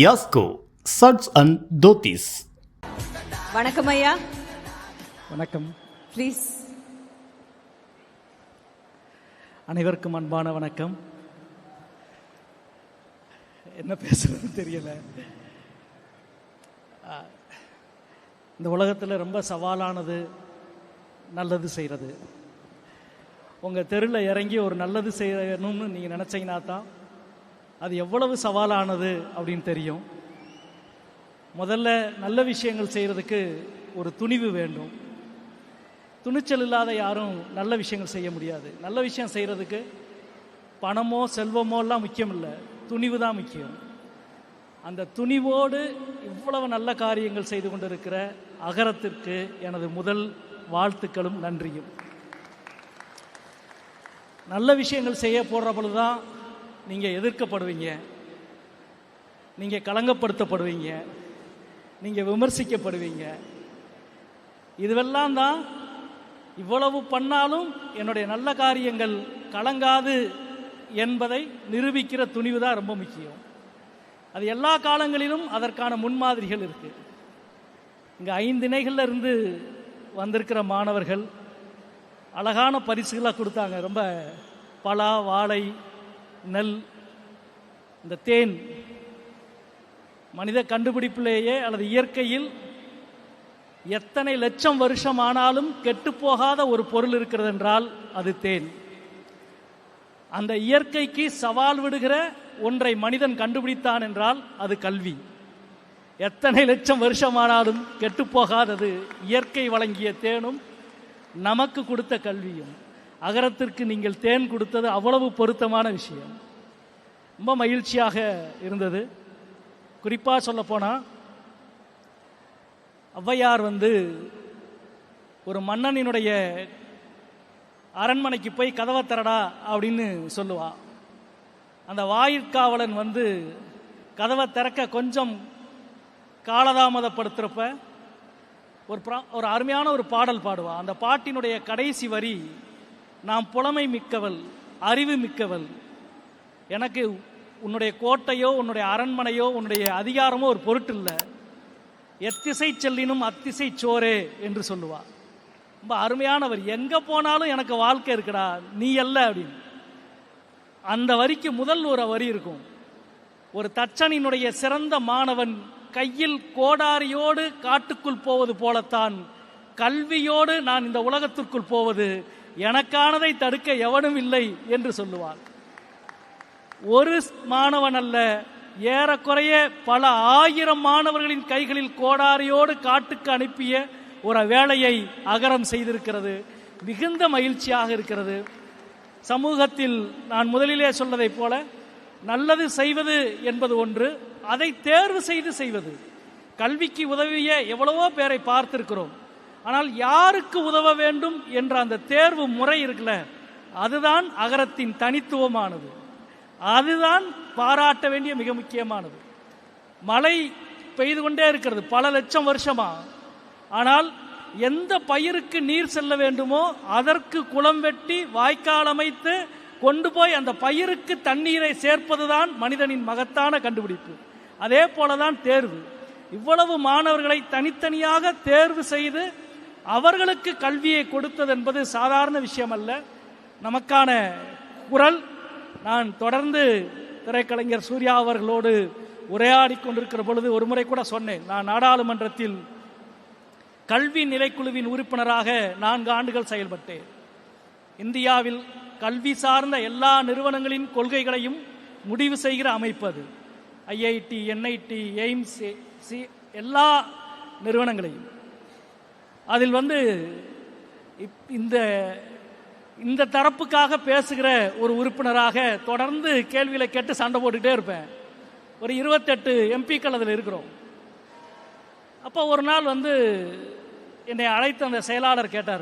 யாஸ்கோ சட்ஸ் அண்ட் தோத்திஸ் வணக்கம் ஐயா. வணக்கம். ப்ளீஸ் அனைவருக்கும் அன்பான வணக்கம். என்ன பேசுறதுன்னு தெரியல. இந்த உலகத்தில் ரொம்ப சவாலானது நல்லது செய்கிறது உங்கள் தெருவில் இறங்கி ஒரு நல்லது செய்யணும்னு நீங்கள் நினச்சிங்கன்னா தான் அது எவ்வளவு சவாலானது அப்படின்னு தெரியும். முதல்ல நல்ல விஷயங்கள் செய்கிறதுக்கு ஒரு துணிவு வேண்டும். துணிச்சல் இல்லாத யாரும் நல்ல விஷயங்கள் செய்ய முடியாது. நல்ல விஷயம் செய்கிறதுக்கு பணமோ செல்வமோ எல்லாம் முக்கியம் இல்லை துணிவு தான் முக்கியம். அந்த துணிவோடு இவ்வளவு நல்ல காரியங்கள் செய்து கொண்டிருக்கிற அகரத்திற்கு எனது முதல் வாழ்த்துக்களும் நன்றியும். நல்ல விஷயங்கள் செய்ய போடுற பொழுது தான் நீங்கள் எதிர்க்கப்படுவீங்க. நீங்கள் களங்கப்படுத்தப்படுவீங்க. நீங்கள் விமர்சிக்கப்படுவீங்க. இதுவெல்லாம் தான் இவ்வளவு பண்ணாலும் என்னுடைய நல்ல காரியங்கள் கலங்காது என்பதை நிரூபிக்கிற துணிவு தான் ரொம்ப முக்கியம். அது எல்லா காலங்களிலும் அதற்கான முன்மாதிரிகள் இருக்கு. இங்கே ஐந்து இருந்து வந்திருக்கிற மாணவர்கள் அழகான பரிசுகளாக கொடுத்தாங்க. ரொம்ப பலா வாழை நெல் இந்த தேன் மனித கண்டுபிடிப்பிலேயே அல்லது இயற்கையில் எத்தனை லட்சம் வருஷம் ஆனாலும் கெட்டுப்போகாத ஒரு பொருள் இருக்கிறது என்றால் அது தேன். அந்த இயற்கைக்கு சவால் விடுகிற ஒன்றை மனிதன் கண்டுபிடித்தான் என்றால் அது கல்வி. எத்தனை லட்சம் வருஷமானாலும் கெட்டுப்போகாதது இயற்கை வழங்கிய தேனும் நமக்கு கொடுத்த கல்வியும். அகரத்திற்கு நீங்கள் தேன் கொடுத்தது அவ்வளவு பொருத்தமான விஷயம். ரொம்ப மகிழ்ச்சியாக இருந்தது. குறிப்பாக சொல்லப்போனால் ஔவையார் வந்து ஒரு மன்னனினுடைய அரண்மனைக்கு போய் கதவை தரடா அப்படின்னு சொல்லுவா. அந்த வாயிற்காவலன் வந்து கதவை திறக்க கொஞ்சம் காலதாமதப்படுத்துகிறப்ப ஒரு ப்ரா ஒரு அருமையான ஒரு பாடல் பாடுவா. அந்த பாட்டினுடைய கடைசி வரி நாம் புலமை மிக்கவள் அறிவு மிக்கவள். எனக்கு உன்னுடைய கோட்டையோ உன்னுடைய அரண்மனையோ உன்னுடைய அதிகாரமோ ஒரு பொருட்டு இல்லை. எத்திசை செல்லினும் அத்திசை சோரே என்று சொல்லுவாள் ரொம்ப அருமையானவர். எங்க போனாலும் எனக்கு வாழ்க்கை இருக்குடா நீ அல்ல அப்படின்னு. அந்த வரிக்கு முதல் ஒரு வரி இருக்கும். ஒரு தச்சனினுடைய சிறந்த மாணவன் கையில் கோடாரியோடு காட்டுக்குள் போவது போலத்தான் கல்வியோடு நான் இந்த உலகத்திற்குள் போவது எனக்கானதை தடுக்க எவனும் இல்லை என்று சொல்லுவார். ஒரு மாணவன் அல்ல ஏறக்குறைய பல ஆயிரம் மாணவர்களின் கைகளில் கோடாரியோடு காட்டுக்கு அனுப்பிய ஒரு வேலையை அகரம் செய்திருக்கிறது. மிகுந்த மகிழ்ச்சியாக இருக்கிறது. சமூகத்தில் நான் முதலிலே சொன்னதைப் போல நல்லது செய்வது என்பது ஒன்று அதை தேர்வு செய்து செய்வது. கல்விக்கு உதவிய எவ்வளவோ பேரை பார்த்திருக்கிறோம். ஆனால் யாருக்கு உதவ வேண்டும் என்ற அந்த தேர்வு முறை இருக்குல்ல அதுதான் அகரத்தின் தனித்துவமானது. அதுதான் பாராட்ட வேண்டிய மிக முக்கியமானது. மழை பெய்து கொண்டே இருக்கிறது பல லட்சம் வருஷமா. ஆனால் எந்த பயிருக்கு நீர் செல்ல வேண்டுமோ அதற்கு குளம் வெட்டி வாய்க்கால் அமைத்து கொண்டு போய் அந்த பயிருக்கு தண்ணீரை சேர்ப்பதுதான் மனிதனின் மகத்தான கண்டுபிடிப்பு. அதே போலதான் தேர்வு. இவ்வளவு மாணவர்களை தனித்தனியாக தேர்வு செய்து அவர்களுக்கு கல்வியை கொடுத்தது என்பது சாதாரண விஷயம் அல்ல நமக்கான குரல் நான் தொடர்ந்து திரைக்கலைஞர் சூர்யா அவர்களோடு உரையாடி கொண்டிருக்கிற பொழுது ஒரு முறை கூட சொன்னேன். நான் நாடாளுமன்றத்தில் கல்வி நிலைக்குழுவின் உறுப்பினராக நான்கு ஆண்டுகள் செயல்பட்டேன். இந்தியாவில் கல்வி சார்ந்த எல்லா நிறுவனங்களின் கொள்கைகளையும் முடிவு செய்கிற அமைப்பு அது. ஐஐடி என்ஐடி எய்ம்ஸ் சி எல்லா நிறுவனங்களையும். அதில் வந்து இப்- இந்த இந்த தரப்புக்காக பேசுகிற ஒரு உறுப்பினராக தொடர்ந்து கேள்விகளை கேட்டு சண்டை போட்டுக்கிட்டே இருப்பேன். ஒரு இருபத்தெட்டு எம்பிக்கள் அதில் இருக்கிறோம். அப்போ ஒரு நாள் வந்து என்னை அழைத்த அந்த செயலாளர் கேட்டார்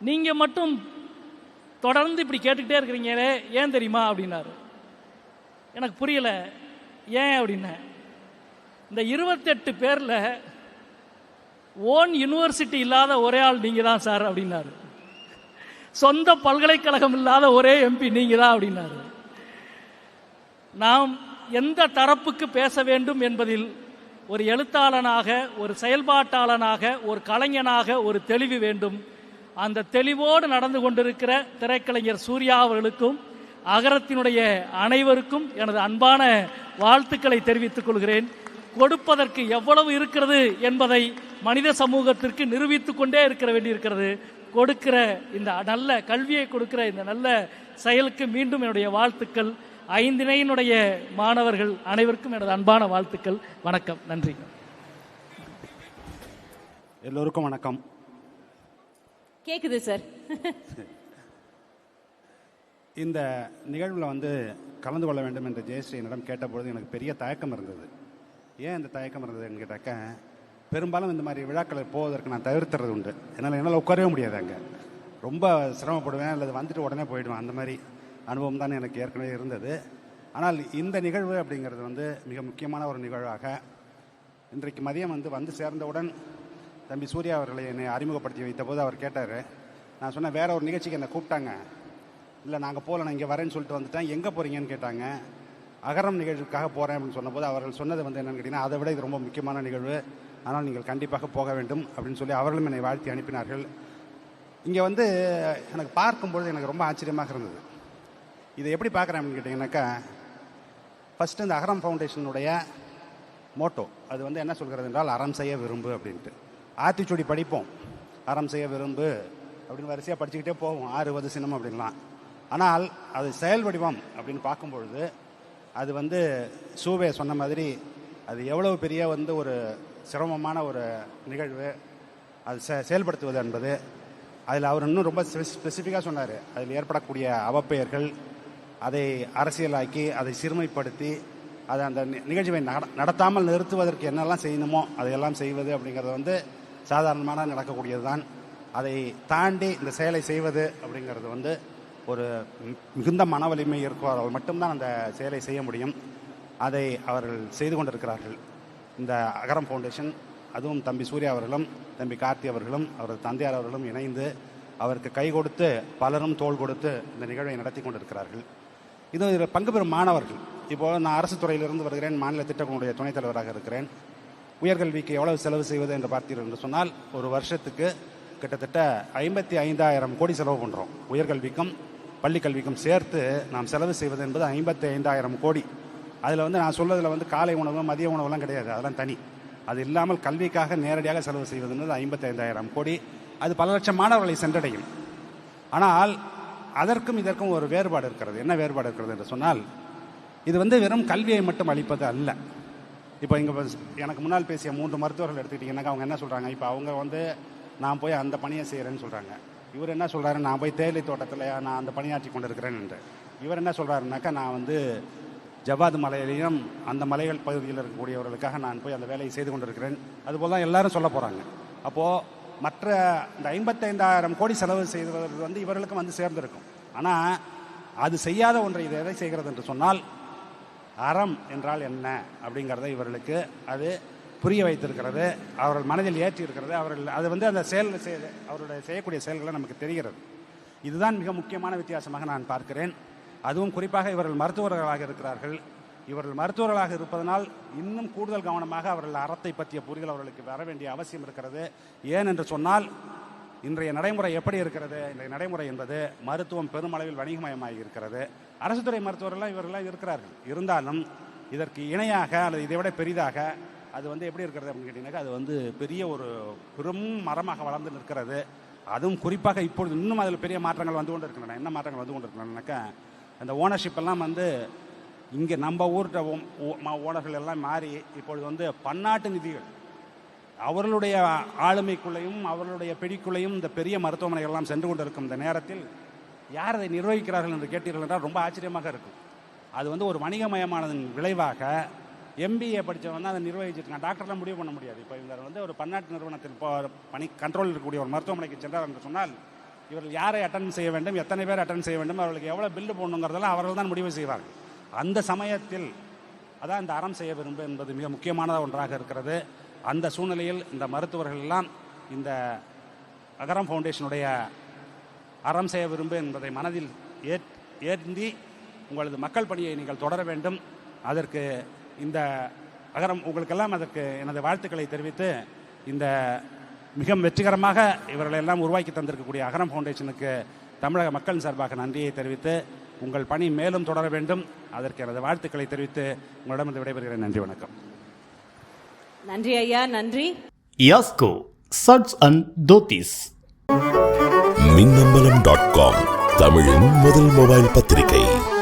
நீங்கள் மட்டும் தொடர்ந்து இப்படி கேட்டுக்கிட்டே இருக்கிறீங்களே ஏன் தெரியுமா? அப்படின்னாரு. எனக்கு புரியல ஏன்? அப்படின்னேன். இந்த இருபத்தெட்டு பேரில் ஓன் யூனிவர்சிட்டி இல்லாத ஒரே ஆள் நீங்கள் தான் சார் அப்படின்னாரு. சொந்த பல்கலைக்கழகம் இல்லாத ஒரே எம்பி நீங்க தான் அப்படின்னாரு. நாம் எந்த தரப்புக்கு பேச வேண்டும் என்பதில் ஒரு எழுத்தாளனாக ஒரு செயல்பாட்டாளனாக ஒரு கலைஞனாக ஒரு தெளிவு வேண்டும். அந்த தெளிவோடு நடந்து கொண்டிருக்கிற திரைக்கலைஞர் சூர்யா அவர்களுக்கும் அகரத்தினுடைய அனைவருக்கும் எனது அன்பான வாழ்த்துக்களை தெரிவித்துக் கொள்கிறேன். கொடுப்பதற்கு எவ்வளவு இருக்கிறது என்பதை மனித சமூகத்திற்கு நிரூபித்துக் கொண்டே இருக்க வேண்டியிருக்கிறது. கொடுக்கிற இந்த நல்ல கல்வியை கொடுக்கிற இந்த நல்ல செயலுக்கு மீண்டும் என்னுடைய வாழ்த்துக்கள். ஐந்தினையினுடைய மாணவர்கள் அனைவருக்கும் எனது அன்பான வாழ்த்துக்கள். வணக்கம். நன்றி. எல்லோருக்கும் வணக்கம். கேக்குது சார். இந்த நிகழ்வில் வந்து கலந்து கொள்ள வேண்டும் என்று ஜெயஸ்ரீ என்னிடம் கேட்டபொழுது எனக்கு பெரிய தயக்கம் இருந்தது. ஏன் இந்த தயக்கம் இருந்ததுன்னு கேட்டாக்க பெரும்பாலும் இந்த மாதிரி விழாக்களை போவதற்கு நான் தவிர்த்துறது உண்டு. என்னால் என்னால் உட்காரவே முடியாது அங்கே. ரொம்ப சிரமப்படுவேன் அல்லது வந்துட்டு உடனே போயிடுவேன். அந்த மாதிரி அனுபவம் தான் எனக்கு ஏற்கனவே இருந்தது. ஆனால் இந்த நிகழ்வு அப்படிங்கிறது வந்து மிக முக்கியமான ஒரு நிகழ்வாக இன்றைக்கு மதியம் வந்து வந்து சேர்ந்தவுடன் தம்பி சூர்யா அவர்களை என்னை அறிமுகப்படுத்தி வைத்தபோது அவர் கேட்டார் நான் சொன்னேன் வேற ஒரு நிகழ்ச்சிக்கு என்னை கூப்பிட்டாங்க. இல்லை நாங்கள் போகல நான் இங்கே வரேன்னு சொல்லிட்டு வந்துட்டேன். எங்கே போகிறீங்கன்னு கேட்டாங்க. அகரம் நிகழ்வுக்காக போகிறேன் அப்படின்னு சொன்னபோது அவர்கள் சொன்னது வந்து என்னன்னு கேட்டிங்கன்னா அதை விட இது ரொம்ப முக்கியமான நிகழ்வு. ஆனால் நீங்கள் கண்டிப்பாக போக வேண்டும் அப்படின்னு சொல்லி அவர்களும் என்னை வாழ்த்தி அனுப்பினார்கள். இங்கே வந்து எனக்கு பார்க்கும்பொழுது எனக்கு ரொம்ப ஆச்சரியமாக இருந்தது. இதை எப்படி பார்க்குறேன் அப்படின்னு கேட்டிங்கனாக்கா ஃபஸ்ட்டு இந்த அகரம் ஃபவுண்டேஷனுடைய மோட்டோ அது வந்து என்ன சொல்கிறது என்றால் அறம் செய்ய விரும்பு அப்படின்ட்டு. ஆத்திச்சுடி படிப்போம். அறம் செய்ய விரும்பு அப்படின்னு வரிசையாக படிச்சுக்கிட்டே போவோம். ஆறுவது சினம் அப்படின்லாம். ஆனால் அது செயல் வடிவம் அப்படின்னு பார்க்கும்பொழுது அது வந்து சூவே சொன்ன மாதிரி அது எவ்வளவு பெரிய வந்து ஒரு சிரமமான ஒரு நிகழ்வு. அது செ செயல்படுத்துவது என்பது. அதில் அவர் இன்னும் ரொம்ப ஸ்பெசிஃபிக்காக சொன்னார். அதில் ஏற்படக்கூடிய அவப்பெயர்கள் அதை அரசியலாக்கி அதை சிறுமைப்படுத்தி அதை அந்த நி- நிகழ்ச்சியை நட- நடத்தாமல் நிறுத்துவதற்கு என்னெல்லாம் செய்யணுமோ அதையெல்லாம் செய்வது அப்படிங்கிறது வந்து சாதாரணமான நடக்கக்கூடியது தான் அதை தாண்டி இந்த செயலை செய்வது அப்படிங்கிறது வந்து ஒரு மிகுந்த மன வலிமை இருக்கிறவர்கள் மட்டும்தான் அந்த செயலை செய்ய முடியும். அதை அவர்கள் செய்து கொண்டிருக்கிறார்கள். இந்த அகரம் ஃபவுண்டேஷன் அதுவும் தம்பி சூர்யா அவர்களும் தம்பி கார்த்தி அவர்களும் அவரது தந்தையார் அவர்களும் இணைந்து அவருக்கு கை கொடுத்து பலரும் தோள் கொடுத்து இந்த நிகழ்வை நடத்தி கொண்டிருக்கிறார்கள். இது இதில் பங்கு பெறும் மாணவர்கள். இப்போ நான் அரசு துறையிலிருந்து வருகிறேன் மாநில திட்டங்களுடைய துணைத் தலைவராக இருக்கிறேன். உயர்கல்விக்கு எவ்வளவு செலவு செய்வது என்று பார்த்தீர்கள் என்று சொன்னால் ஒரு வருஷத்துக்கு கிட்டத்தட்ட ஐம்பத்தி ஐந்தாயிரம் கோடி செலவு பண்ணுறோம் உயர்கல்விக்கும் பள்ளிக்கல்விக்கும் சேர்த்து நாம் செலவு செய்வது என்பது ஐம்பத்தி ஐந்தாயிரம் கோடி. அதில் வந்து நான் சொல்றதுல வந்து காலை உணவு மதிய உணவுலாம் கிடையாது. அதெல்லாம் தனி. அது இல்லாமல் கல்விக்காக நேரடியாக செலவு செய்வது என்பது கோடி. அது பல லட்சம் மாணவர்களை சென்றடையும். ஆனால் அதற்கும் இதற்கும் ஒரு வேறுபாடு இருக்கிறது. என்ன வேறுபாடு இருக்கிறது என்று சொன்னால் இது வந்து வெறும் கல்வியை மட்டும் அளிப்பது அல்ல. இப்போ இங்கே எனக்கு முன்னால் பேசிய மூன்று மருத்துவர்கள் எடுத்துக்கிட்டிங்கன்னாக்கா அவங்க என்ன சொல்கிறாங்க இப்போ அவங்க வந்து நான் போய் அந்த பணியை செய்கிறேன்னு சொல்கிறாங்க இவர் என்ன சொல்கிறாரு நான் போய் தேயிலை தோட்டத்தில் நான் அந்த பணியாற்றி கொண்டிருக்கிறேன் என்று. இவர் என்ன சொல்கிறாருனாக்கா நான் வந்து ஜவாது மலையிலையும் அந்த மலைகள் பகுதியில் இருக்கக்கூடியவர்களுக்காக நான் போய் அந்த வேலையை செய்து கொண்டிருக்கிறேன். அதுபோல் தான் எல்லாரும் சொல்ல போகிறாங்க அப்போது மற்ற இந்த ஐம்பத்தைந்தாயிரம் கோடி செலவு செய்வது வந்து இவர்களுக்கும் வந்து சேர்ந்திருக்கும். ஆனால் அது செய்யாத ஒன்றை இது எதை செய்கிறது என்று சொன்னால் அறம் என்றால் என்ன அப்படிங்கிறத இவர்களுக்கு அது புரிய வைத்திருக்கிறது. அவர்கள் மனதில் ஏற்றி இருக்கிறது. அவர்கள் அது வந்து அந்த செயல் செய்து அவருடைய செய்யக்கூடிய செயல்களை நமக்கு தெரிகிறது. இதுதான் மிக முக்கியமான வித்தியாசமாக நான் பார்க்கிறேன். அதுவும் குறிப்பாக இவர்கள் மருத்துவர்களாக இருக்கிறார்கள். இவர்கள் மருத்துவர்களாக இருப்பதனால் இன்னும் கூடுதல் கவனமாக அவர்கள் அறத்தை பற்றிய புரிதல் அவர்களுக்கு வர வேண்டிய அவசியம் இருக்கிறது. ஏன் என்று சொன்னால் இன்றைய நடைமுறை எப்படி இருக்கிறது? இன்றைய நடைமுறை என்பது மருத்துவம் பெருமளவில் வணிகமயமாகி இருக்கிறது. அரசு துறை மருத்துவர்கள்லாம் இவர்களாக இருக்கிறார்கள். இருந்தாலும் இதற்கு இணையாக அல்லது இதை விட பெரிதாக அது வந்து எப்படி இருக்கிறது அப்படின்னு கேட்டிங்கனாக்கா அது வந்து பெரிய ஒரு பெரும் மரமாக வளர்ந்து நிற்கிறது. அதுவும் குறிப்பாக இப்பொழுது இன்னும் அதில் பெரிய மாற்றங்கள் வந்து கொண்டு இருக்கின்றன என்ன மாற்றங்கள் வந்து கொண்டு இருக்கின்றனாக்கா அந்த ஓனர்ஷிப் எல்லாம் வந்து இங்கே நம்ம ஊர்கிட்ட ஓனர்கள் எல்லாம் மாறி இப்பொழுது வந்து பன்னாட்டு நிதிகள். அவர்களுடைய ஆளுமைக்குள்ளேயும் அவர்களுடைய பிடிக்குள்ளேயும் இந்த பெரிய மருத்துவமனைகள் எல்லாம் சென்று கொண்டிருக்கும் இந்த நேரத்தில் யார் அதை நிர்வகிக்கிறார்கள் என்று கேட்டீர்கள் என்றால் ரொம்ப ஆச்சரியமாக இருக்கும். அது வந்து ஒரு வணிகமயமானதன் விளைவாக எம்பிஏ படித்தவன் தான் அதை நிர்வகிச்சிருக்கான். டாக்டர்லாம் முடிவு பண்ண முடியாது. இப்போ இவர் வந்து ஒரு பன்னாட்டு நிறுவனத்தில் பணி கண்ட்ரோல் இருக்கக்கூடிய ஒரு மருத்துவமனைக்கு சென்றார் என்று சொன்னால் இவர்கள் யாரை அட்டன் செய்ய வேண்டும் எத்தனை பேர் அட்டன் செய்ய வேண்டும் அவர்களுக்கு எவ்வளோ பில்லு போடணுங்கிறதெல்லாம் அவர்கள் தான் முடிவு செய்வார்கள் அந்த சமயத்தில் அதான் இந்த அறம் செய்ய விரும்பு என்பது மிக முக்கியமான ஒன்றாக இருக்கிறது. அந்த சூழ்நிலையில் இந்த மருத்துவர்கள் எல்லாம் இந்த அகரம் ஃபவுண்டேஷனுடைய அறம் செய்ய விரும்பு என்பதை மனதில் ஏற் ஏந்தி உங்களது மக்கள் பணியை நீங்கள் தொடர வேண்டும். அதற்கு இந்த அகரம் உங்களுக்கெல்லாம் அதற்கு எனது வாழ்த்துக்களை தெரிவித்து இந்த மிக வெற்றிகரமாக இவர்களை எல்லாம் உருவாக்கி தந்திருக்கக்கூடிய அகரம் ஃபவுண்டேஷனுக்கு தமிழக மக்களின் சார்பாக நன்றியை தெரிவித்து உங்கள் பணி மேலும் தொடர வேண்டும். அதற்கு எனது வாழ்த்துக்களை தெரிவித்து உங்களிடம் விடைபெறுகிறேன். நன்றி வணக்கம். நன்றி ஐயா நன்றி. யாஸ்கோ சட்ஸ் அண்ட் தோத்திஸ். மின்னம்பலம் டாட் காம் தமிழின் முதல் மொபைல் பத்திரிகை.